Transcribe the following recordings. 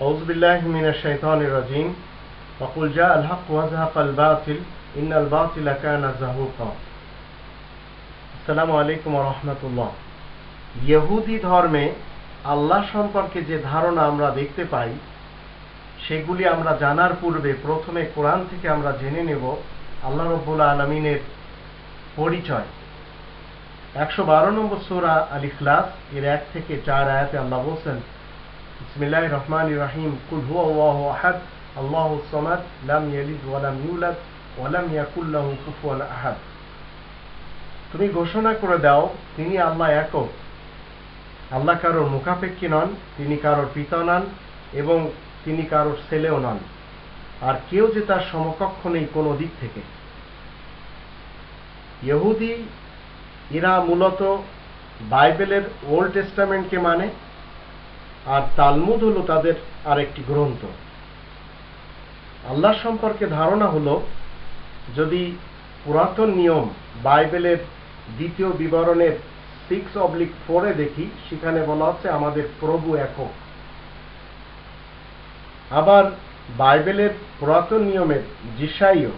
أعوذ بالله من الشيطان الرجيم وقل جاء الحق وزهق الباطل إن الباطل كان زهوقا আসসালামু আলাইকুম রহমতুল্লাহ ইহুদি ধর্মে আল্লাহ সম্পর্কে যে ধারণা আমরা দেখতে পাই সেগুলি আমরা জানার পূর্বে প্রথমে কোরআন থেকে আমরা জেনে নেব আল্লাহ রব্বুল আলমিনের পরিচয় একশো বারো নম্বর সোরা আল ইখলাস এর এক থেকে চার আয়াতে আল্লাহ বলছেন রহমান রাহিম কুল হুয়া আল্লাহু আহাদ আল্লাহু সামাদ লাম ইয়ালিদ ওয়া লাম ইউলাদ ওয়া লাম ইয়াকুল লাহু কুফুয়ান আহাদ তুমি ঘোষণা করে দাও, তিনি আল্লাহ একক। আল্লাহ কারোর মুখাপেক্ষী নন, তিনি কারোর পিতা নন এবং তিনি কারোর ছেলেও নন। আর কেউ যে তার সমকক্ষ নেই কোনো দিক থেকে। ইহুদি এরা মূলত বাইবেলের ওল্ড টেস্টামেন্টকে মানে আর তালমুদ হলো তাদের আরেকটি গ্রন্থ। আল্লাহ সম্পর্কে ধারণা হলো, যদি পুরাতন নিয়ম বাইবেলের দ্বিতীয় বিবরণের সিক্স অবলিক ফোরে দেখি, সেখানে বলা হচ্ছে আমাদের প্রভু একক। আবার বাইবেলের পুরাতন নিয়মের জিসাইও,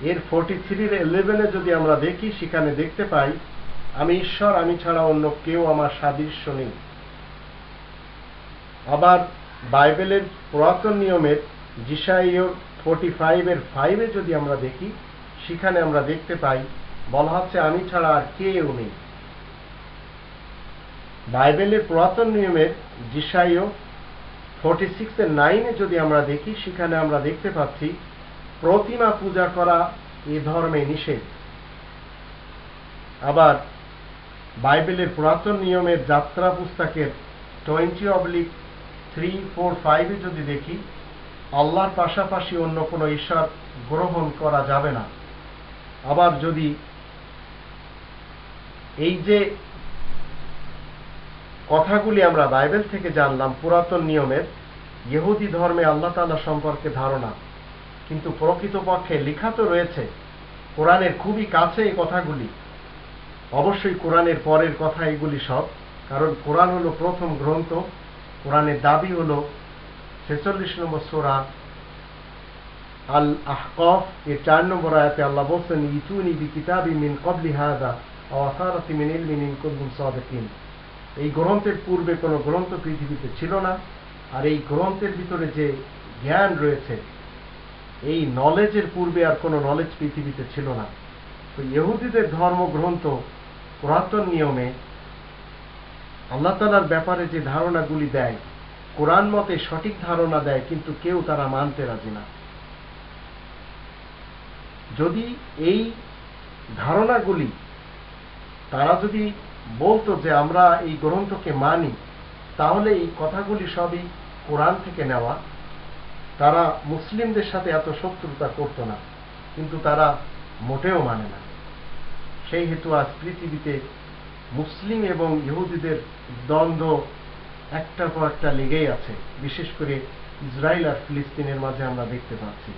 এর ফোর্টি থ্রির ইলেভেনে যদি আমরা দেখি, সেখানে দেখতে পাই, আমি ঈশ্বর, আমি ছাড়া অন্য কেউ আমার সাদৃশ্য নেই। আবার বাইবেলের পুরাতন নিয়মের জিসাইও ফোর্টি ফাইভের ফাইভে যদি আমরা দেখি, সেখানে আমরা দেখতে পাই, বলা হচ্ছে, আমি ছাড়া আর কেউ নেই। বাইবেলের পুরাতন নিয়মের জিসাইও ফোর্টি সিক্সের নাইনে যদি আমরা দেখি, সেখানে আমরা দেখতে পাচ্ছি, প্রতিমা পূজা করা এ ধর্মে নিষেধ। আবার বাইবেলের পুরাতন নিয়মের যাত্রা পুস্তকের টোয়েন্টি অবলিক থ্রি ফোর ফাইভে যদি দেখি, আল্লাহর পাশাপাশি অন্য কোনো ঈশ্বর গ্রহণ করা যাবে না। আবার যদি এই যে কথাগুলি আমরা বাইবেল থেকে জানলাম, পুরাতন নিয়মের, ইহুদি ধর্মে আল্লাহ তালা সম্পর্কে ধারণা, কিন্তু প্রকৃতপক্ষে লেখা তো রয়েছে, কোরআনের খুবই কাছে এই কথাগুলি। অবশ্যই কোরআনের পরের কথা এগুলি সব, কারণ কোরআন হলো প্রথম গ্রন্থ কোরআনের দাবি হলো ছেচল্লিশ নম্বর সোরা আল আহকফ এর চার নম্বর আয়াতে আল্লাহ বলছেন, ইতুনি বি কিতাবি মিন কবলি হাদা আসারাতি মিন ইলমি মিন কুনতুম সাদিকিন। এই গ্রন্থের পূর্বে কোনো গ্রন্থ পৃথিবীতে ছিল না, আর এই গ্রন্থের ভিতরে যে জ্ঞান রয়েছে, এই নলেজের পূর্বে আর কোনো নলেজ পৃথিবীতে ছিল না। তো ইহুদিদের ধর্মগ্রন্থ পুরাতন নিয়মে আল্লাহ তালার ব্যাপারে যে ধারণাগুলি দেয়, কোরআন মতে সঠিক ধারণা দেয়, কিন্তু কেউ তারা মানতে রাজি না। যদি এই ধারণাগুলি, তারা যদি বলতো যে আমরা এই গ্রন্থকে মানি, তাহলে এই কথাগুলি সবই কোরআন থেকে নেওয়া। তারা মুসলিমদের সাথে এত শত্রুতা করতো না, কিন্তু তারা মোটেও মানে না। সেই হেতু আজ পৃথিবীতে মুসলিম এবং ইহুদিদের দ্বন্দ্ব একটার পর একটা লেগেই আছে। বিশেষ করে ইসরায়েল আর ফিলিস্তিনের মাঝে আমরা দেখতে পাচ্ছি।